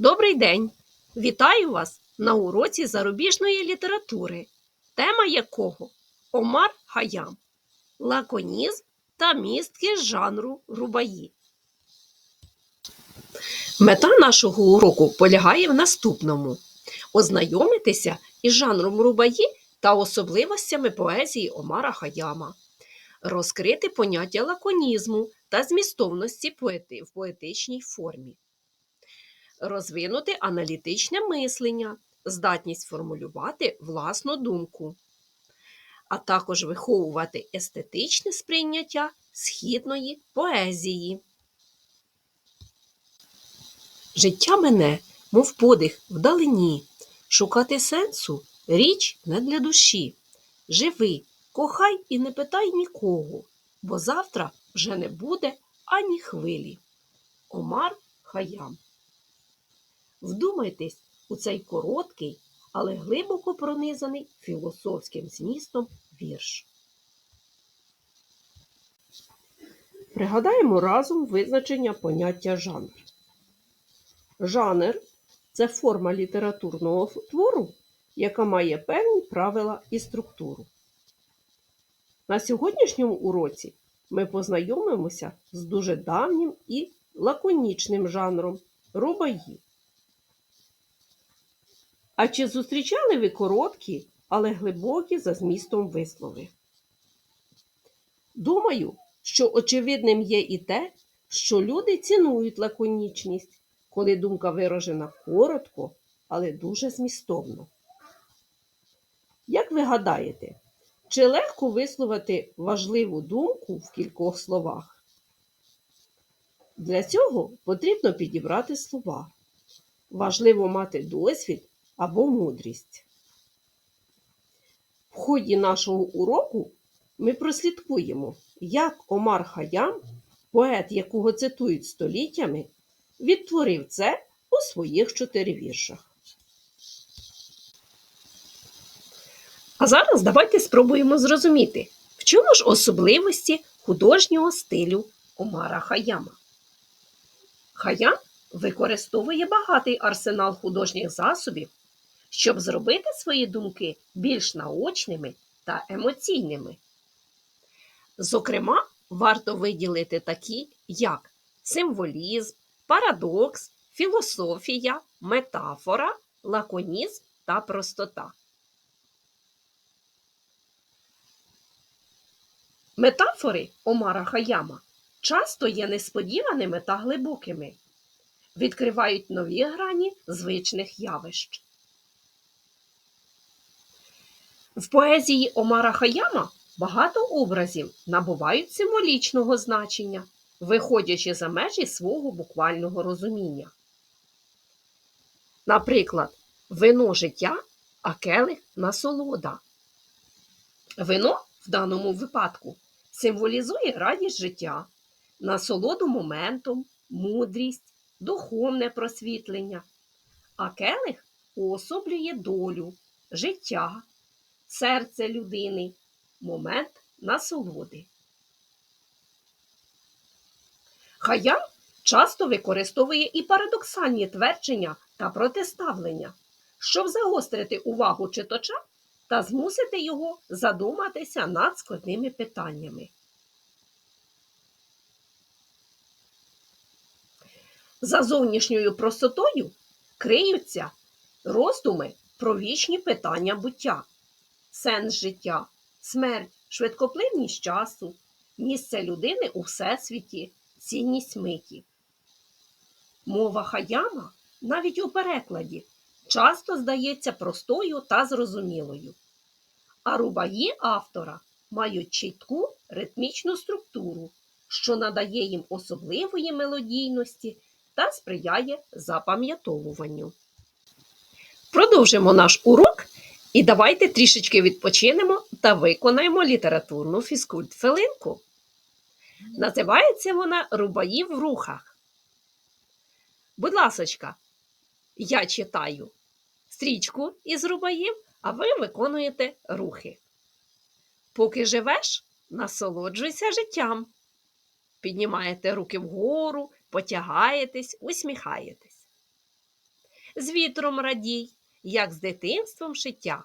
Добрий день! Вітаю вас на уроці зарубіжної літератури, тема якого Омар Хаям, лаконізм та містки жанру рубаї. Мета нашого уроку полягає в наступному: ознайомитися із жанром рубаї та особливостями поезії Омара Хаяма, розкрити поняття лаконізму та змістовності поети в поетичній формі розвинути аналітичне мислення, здатність формулювати власну думку, а також виховувати естетичне сприйняття східної поезії. Життя мене, мов подих вдалині, шукати сенсу річ не для душі. Живи, кохай і не питай нікого, бо завтра вже не буде ані хвилі. Омар Хаям Вдумайтесь у цей короткий, але глибоко пронизаний філософським змістом вірш. Пригадаємо разом визначення поняття жанр. Жанр це форма літературного твору, яка має певні правила і структуру. На сьогоднішньому уроці ми познайомимося з дуже давнім і лаконічним жанром рубаї. А чи зустрічали ви короткі, але глибокі за змістом вислови? Думаю, що очевидним є і те, що люди цінують лаконічність, коли думка виражена коротко, але дуже змістовно. Як ви гадаєте, чи легко висловити важливу думку в кількох словах? Для цього потрібно підібрати слова. Важливо мати досвід або мудрість. В ході нашого уроку ми прослідкуємо, як Омар Хаям, поет, якого цитують століттями, відтворив це у своїх чотири віршах. А зараз давайте спробуємо зрозуміти, в чому ж особливості художнього стилю Омара Хаяма. Хаям використовує багатий арсенал художніх засобів щоб зробити свої думки більш наочними та емоційними. Зокрема, варто виділити такі, як символізм, парадокс, філософія, метафора, лаконізм та простота. Метафори Омара Хаяма часто є несподіваними та глибокими, відкривають нові грані звичних явищ. В поезії Омара Хаяма багато образів набувають символічного значення, виходячи за межі свого буквального розуміння. Наприклад, вино життя, а келих насолода. Вино в даному випадку символізує радість життя, насолоду моментом, мудрість, духовне просвітлення, а келих уособлює долю, життя серце людини, момент насолоди. Хаям часто використовує і парадоксальні твердження та протиставлення, щоб загострити увагу читача та змусити його задуматися над складними питаннями. За зовнішньою простотою криються роздуми про вічні питання буття сенс життя, смерть, швидкопливність часу, місце людини у всесвіті, цінність миті. Мова хаяма навіть у перекладі часто здається простою та зрозумілою. А рубаї автора мають чітку ритмічну структуру, що надає їм особливої мелодійності та сприяє запам'ятовуванню. Продовжимо наш урок і давайте трішечки відпочинемо та виконаємо літературну фізкульт-филинку. Називається вона Рубаї в рухах. Будь ласочка, я читаю стрічку із рубаїв, а ви виконуєте рухи. Поки живеш, насолоджуйся життям. Піднімаєте руки вгору, потягаєтесь, усміхаєтесь. з вітром радій, як з дитинством шиття.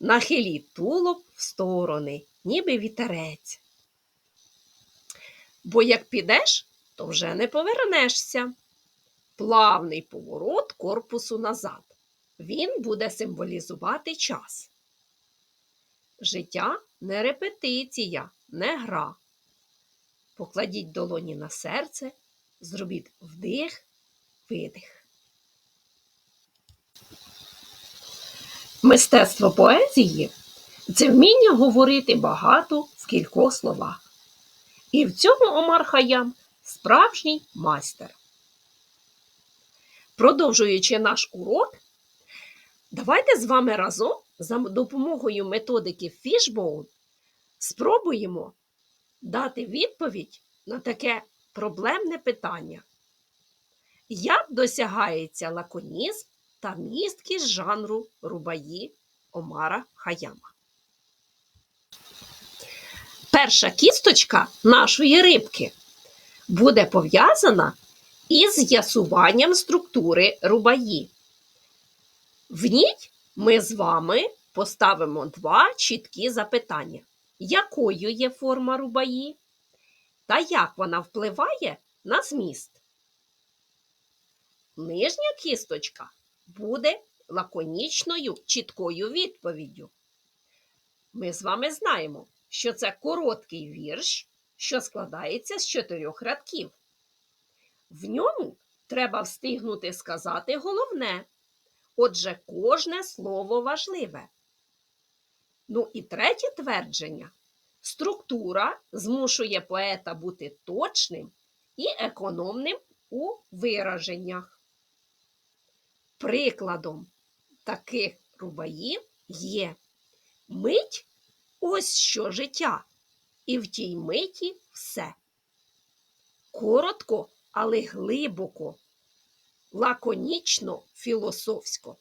Нахиліть тулуб в сторони, ніби вітерець. Бо як підеш, то вже не повернешся. Плавний поворот корпусу назад. Він буде символізувати час. Життя не репетиція, не гра. Покладіть долоні на серце, зробіть вдих, видих. Мистецтво поезії це вміння говорити багато в кількох словах. І в цьому Омар Хаям справжній майстер. Продовжуючи наш урок, давайте з вами разом за допомогою методики Fishbone спробуємо дати відповідь на таке проблемне питання. Як досягається лаконізм та місткість жанру рубаї Омара Хаяма? Перша кісточка нашої рибки буде пов'язана із з'ясуванням структури рубаї. В ній ми з вами поставимо два чіткі запитання: якою є форма рубаї та як вона впливає на зміст. Нижня кісточка буде лаконічною чіткою відповіддю. Ми з вами знаємо, що це короткий вірш, що складається з чотирьох рядків. В ньому треба встигнути сказати головне. Отже, кожне слово важливе. Ну і третє твердження. Структура змушує поета бути точним і економним у вираженнях. Прикладом таких рубаїв є мить ось що життя, і в тій миті все. Коротко, але глибоко, лаконічно, філософсько.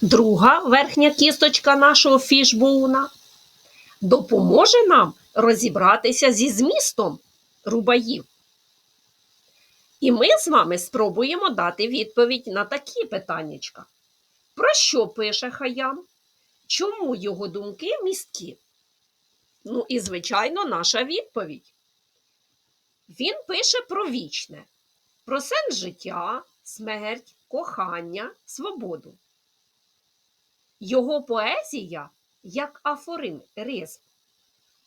Друга верхня кісточка нашого фішбоуна допоможе нам розібратися зі змістом рубаїв. І ми з вами спробуємо дати відповідь на такі питаннячка. Про що пише Хаям? Чому його думки місткі? Ну і, звичайно, наша відповідь. Він пише про вічне, про сенс життя, смерть, кохання, свободу. Його поезія як афорин ризм.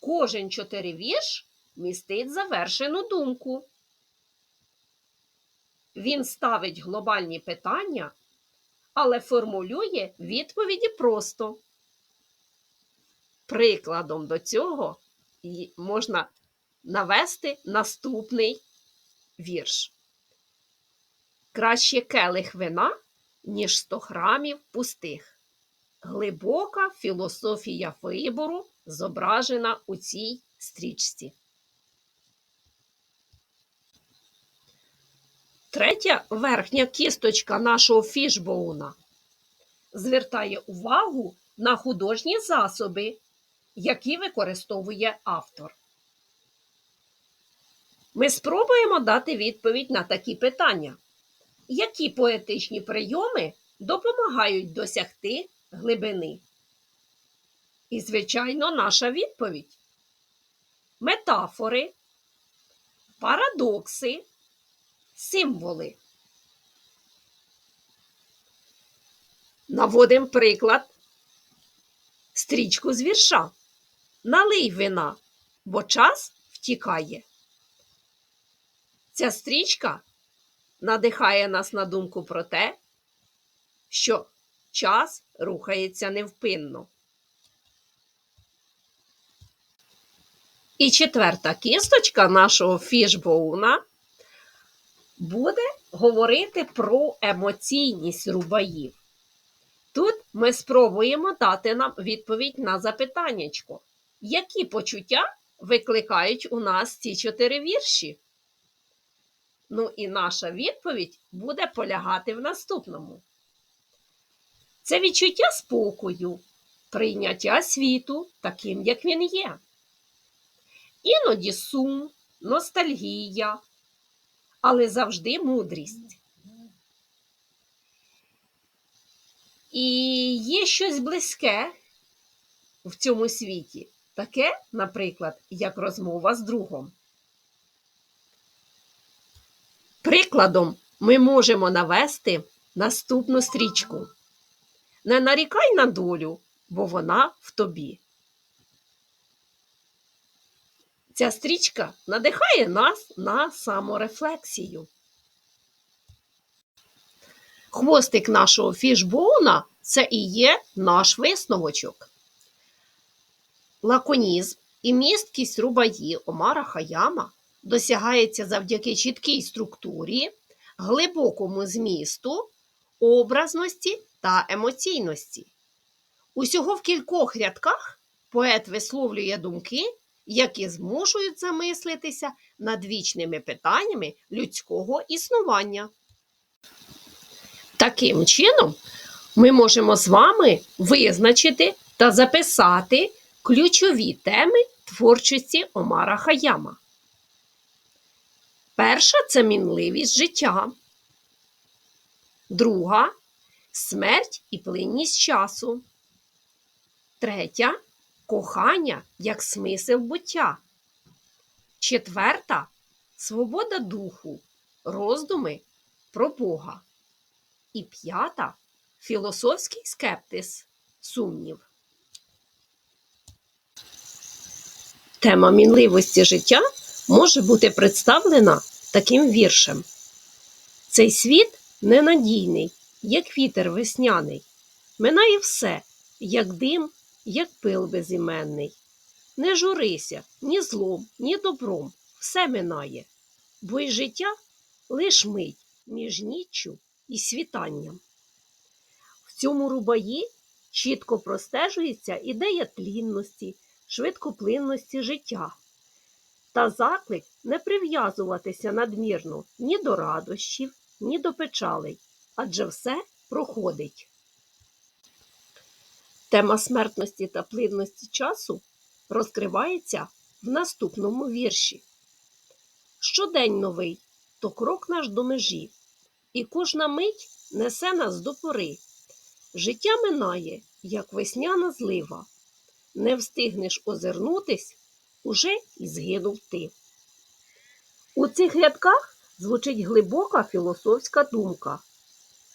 Кожен чотиривірш містить завершену думку. Він ставить глобальні питання, але формулює відповіді просто. Прикладом до цього можна навести наступний вірш. Краще келих вина, ніж 100 грамів пустих. Глибока філософія вибору зображена у цій стрічці. Третя верхня кісточка нашого фішбоуна звертає увагу на художні засоби, які використовує автор. Ми спробуємо дати відповідь на такі питання. Які поетичні прийоми допомагають досягти глибини? І, звичайно, наша відповідь. Метафори, парадокси, символи. Наводимо приклад стрічку з вірша. Налий вина, бо час втікає. Ця стрічка надихає нас на думку про те, що час рухається невпинно. І четверта кісточка нашого фішбоуна буде говорити про емоційність рубаїв. Тут ми спробуємо дати нам відповідь на запитаннячко, які почуття викликають у нас ці чотири вірші. Ну і наша відповідь буде полягати в наступному. Це відчуття спокою, прийняття світу таким, як він є. Іноді сум, ностальгія, але завжди мудрість. І є щось близьке в цьому світі, таке, наприклад, як розмова з другом. Прикладом ми можемо навести наступну стрічку. Не нарікай на долю, бо вона в тобі. Ця стрічка надихає нас на саморефлексію. Хвостик нашого фішбоуна це і є наш висновочок. Лаконізм і місткість рубаї Омара Хаяма досягається завдяки чіткій структурі, глибокому змісту, образності та емоційності. Усього в кількох рядках поет висловлює думки, які змушують замислитися над вічними питаннями людського існування. Таким чином, ми можемо з вами визначити та записати ключові теми творчості Омара Хаяма. Перша це мінливість життя. Друга смерть і плинність часу. Третя кохання як смисл буття. Четверта свобода духу, роздуми про Бога. І п'ята філософський скептис, сумнів. Тема мінливості життя може бути представлена таким віршем. Цей світ ненадійний, як вітер весняний, минає все, як дим, як пил безіменний. Не журися ні злом, ні добром, все минає, бо й життя лиш мить між ніччю і світанням. В цьому рубаї чітко простежується ідея тлінності, швидкоплинності життя та заклик не прив'язуватися надмірно ні до радощів, ні до печалей, адже все проходить. Тема смертності та плинності часу розкривається в наступному вірші. Щодень новий то крок наш до межі, і кожна мить несе нас до пори. Життя минає, як весняна злива. Не встигнеш озирнутись, уже і згинув ти. У цих рядках звучить глибока філософська думка.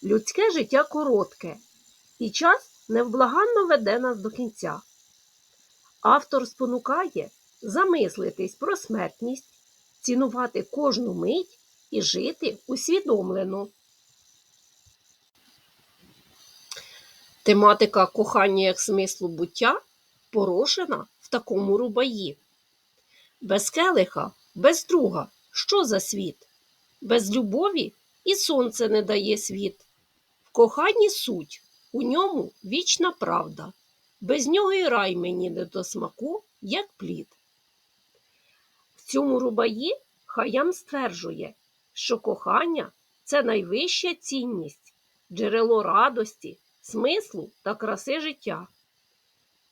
Людське життя коротке, і час невблаганно веде нас до кінця. Автор спонукає замислитись про смертність, цінувати кожну мить і жити усвідомлено. Тематика кохання як смислу буття порошена в такому рубаї. Без келиха, без друга, що за світ? Без любові і сонце не дає світ. В коханні суть, у ньому вічна правда. Без нього і рай мені не до смаку, як плід. В цьому рубаї Хаям стверджує, що кохання це найвища цінність, джерело радості, смислу та краси життя.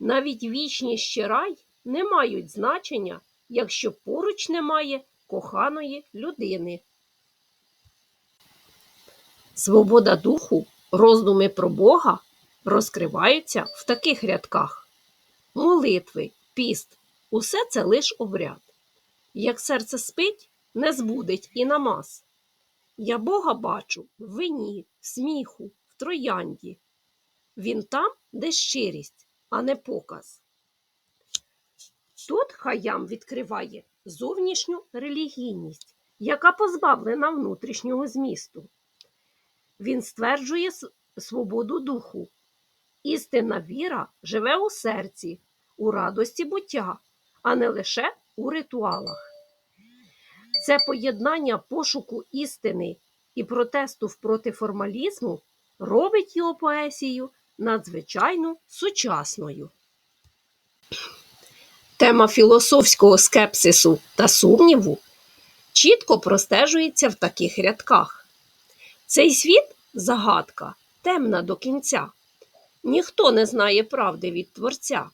Навіть вічність чи рай не мають значення, якщо поруч немає коханої людини. Свобода духу, роздуми про Бога розкриваються в таких рядках: молитви, піст усе це лиш обряд. Як серце спить, не збудить і намаз. Я Бога бачу в вині, в сміху, в троянді. Він там, де щирість, а не показ. Тут Хаям відкриває зовнішню релігійність, яка позбавлена внутрішнього змісту. Він стверджує свободу духу. Істинна віра живе у серці, у радості буття, а не лише у ритуалах. Це поєднання пошуку істини і протесту проти формалізму робить його поесію надзвичайно сучасною. Тема філософського скепсису та сумніву чітко простежується в таких рядках. Цей світ загадка, темна до кінця. Ніхто не знає правди від Творця.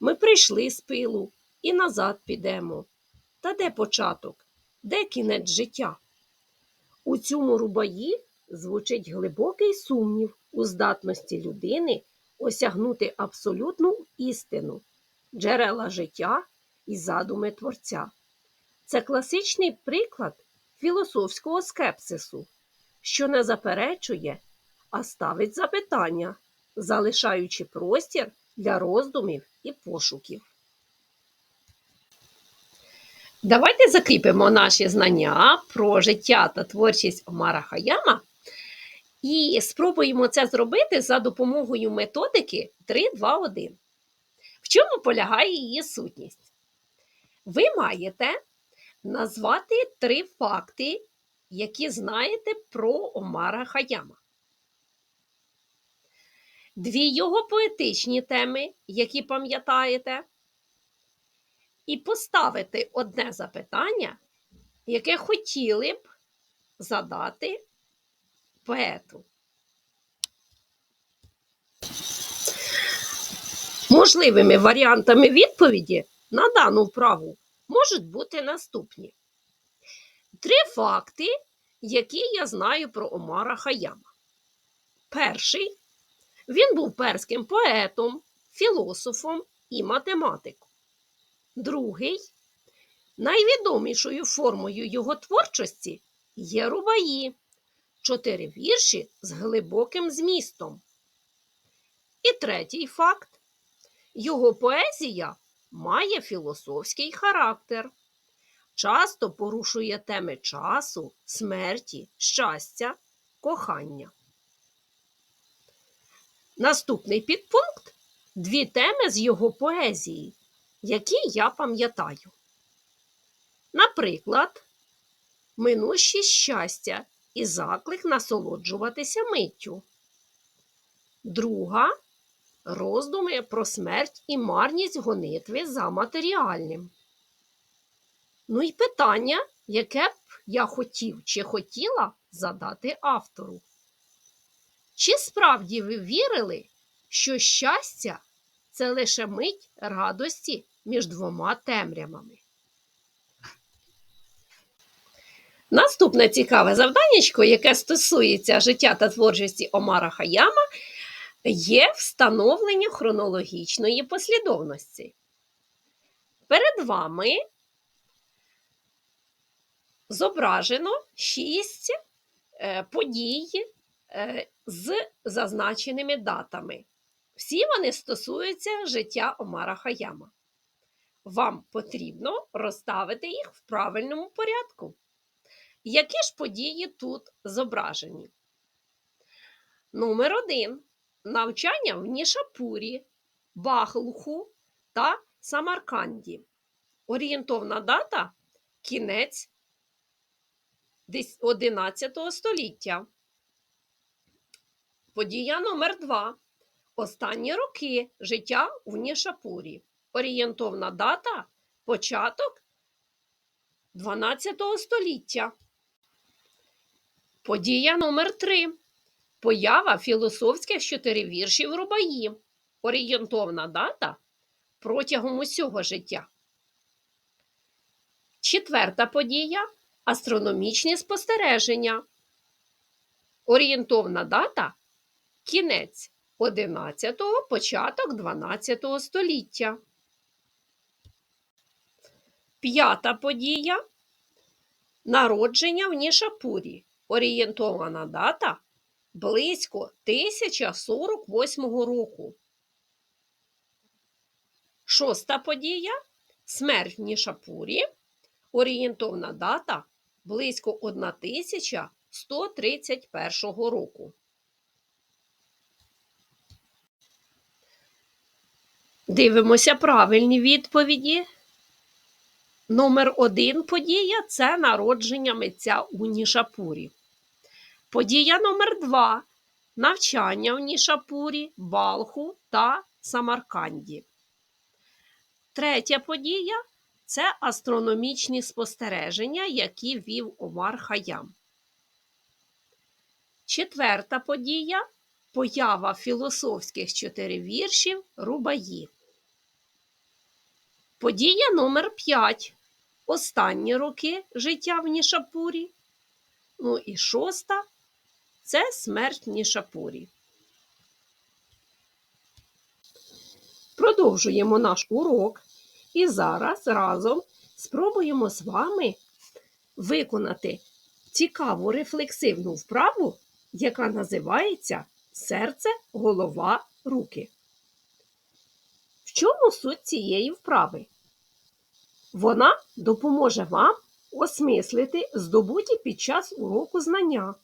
Ми прийшли з пилу і назад підемо. Та де початок, де кінець життя? У цьому рубаї звучить глибокий сумнів у здатності людини осягнути абсолютну істину, джерела життя і задуми Творця. Це класичний приклад філософського скепсису, що не заперечує, а ставить запитання, залишаючи простір для роздумів і пошуків. Давайте закріпимо наші знання про життя та творчість Омара Хаяма і спробуємо це зробити за допомогою методики 3-2-1. В чому полягає її сутність? Ви маєте назвати три факти, які знаєте про Омара Хаяма. Дві його поетичні теми, які пам'ятаєте, і поставити одне запитання, яке хотіли б задати поету. Можливими варіантами відповіді на дану вправу можуть бути наступні. Три факти, які я знаю про Омара Хаяма. Перший він був перським поетом, філософом і математиком. Другий найвідомішою формою його творчості є рубаї, чотири вірші з глибоким змістом. І третій факт його поезія має філософський характер, часто порушує теми часу, смерті, щастя, кохання. Наступний підпункт дві теми з його поезії, які я пам'ятаю. Наприклад, минущі щастя і заклик насолоджуватися миттю. Друга роздуми про смерть і марність гонитви за матеріальним. Ну і питання, яке б я хотів чи хотіла задати автору. Чи справді ви вірили, що щастя це лише мить радості між двома темрявами? Наступне цікаве завданнячко, яке стосується життя та творчості Омара Хаяма, є встановлення хронологічної послідовності. Перед вами зображено шість е, подій е, з зазначеними датами. Всі вони стосуються життя Омара Хаяма. Вам потрібно розставити їх в правильному порядку. Які ж події тут зображені? Номер один. Навчання в Нішапурі, Бахлуху та Самарканді. Орієнтовна дата кінець 11 століття. Подія номер 2 Останні роки життя в Нішапурі. Орієнтовна дата початок 12 століття. Подія номер 3 Поява філософських чотиривіршів Рубаї. Орієнтовна дата протягом усього життя. Четверта подія астрономічні спостереження. Орієнтовна дата кінець 11-го, початок 12 століття. П'ята подія народження в Нішапурі. Орієнтована дата близько 1048 року. Шоста подія смерть в Нішапурі. Орієнтовна дата близько 1131 року. Дивимося правильні відповіді. Номер один подія це народження митця у Нішапурі. Подія номер два навчання в Нішапурі, Балху та Самарканді. Третя подія це астрономічні спостереження, які вів Омар Хаям. Четверта подія поява філософських чотиривіршів Рубаї. Подія номер 5 Останні роки життя в Нішапурі. Ну і шоста це смерть Нішапурі. Продовжуємо наш урок і зараз разом спробуємо з вами виконати цікаву рефлексивну вправу, яка називається серце, голова, руки. В чому суть цієї вправи? Вона допоможе вам осмислити здобуті під час уроку знання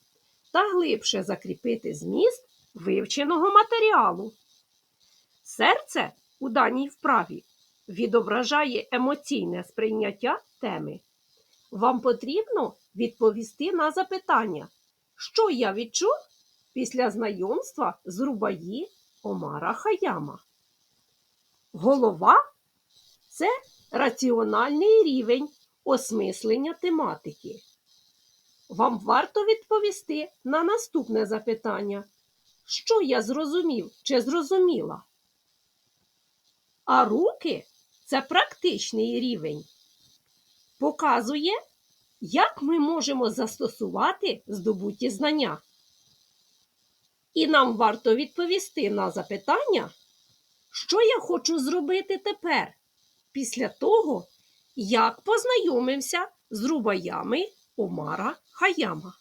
та глибше закріпити зміст вивченого матеріалу. Серце у даній вправі відображає емоційне сприйняття теми. Вам потрібно відповісти на запитання, що я відчув після знайомства з Рубаї Омара Хаяма. Голова це раціональний рівень осмислення тематики. Вам варто відповісти на наступне запитання, що я зрозумів чи зрозуміла. А руки це практичний рівень. Показує, як ми можемо застосувати здобуті знання. І нам варто відповісти на запитання, що я хочу зробити тепер, після того, як познайомився з рубаями Омара Хаяма.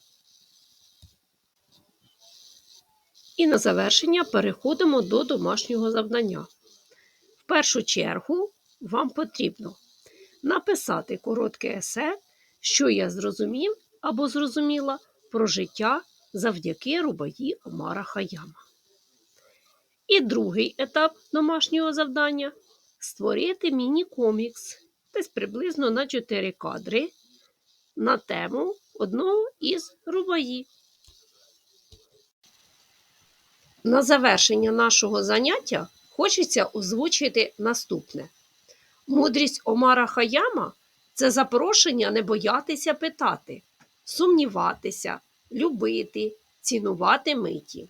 І на завершення переходимо до домашнього завдання. В першу чергу вам потрібно написати коротке есе, що я зрозумів або зрозуміла про життя завдяки рубаї Омара Хаяма. І другий етап домашнього завдання створити міні-комікс десь приблизно на 4 кадри на тему одного із рубаї. На завершення нашого заняття хочеться озвучити наступне. Мудрість Омара Хаяма це запрошення не боятися питати, сумніватися, любити, цінувати миті.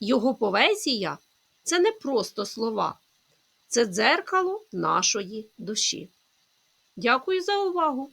Його поезія це не просто слова, це дзеркало нашої душі. Дякую за увагу!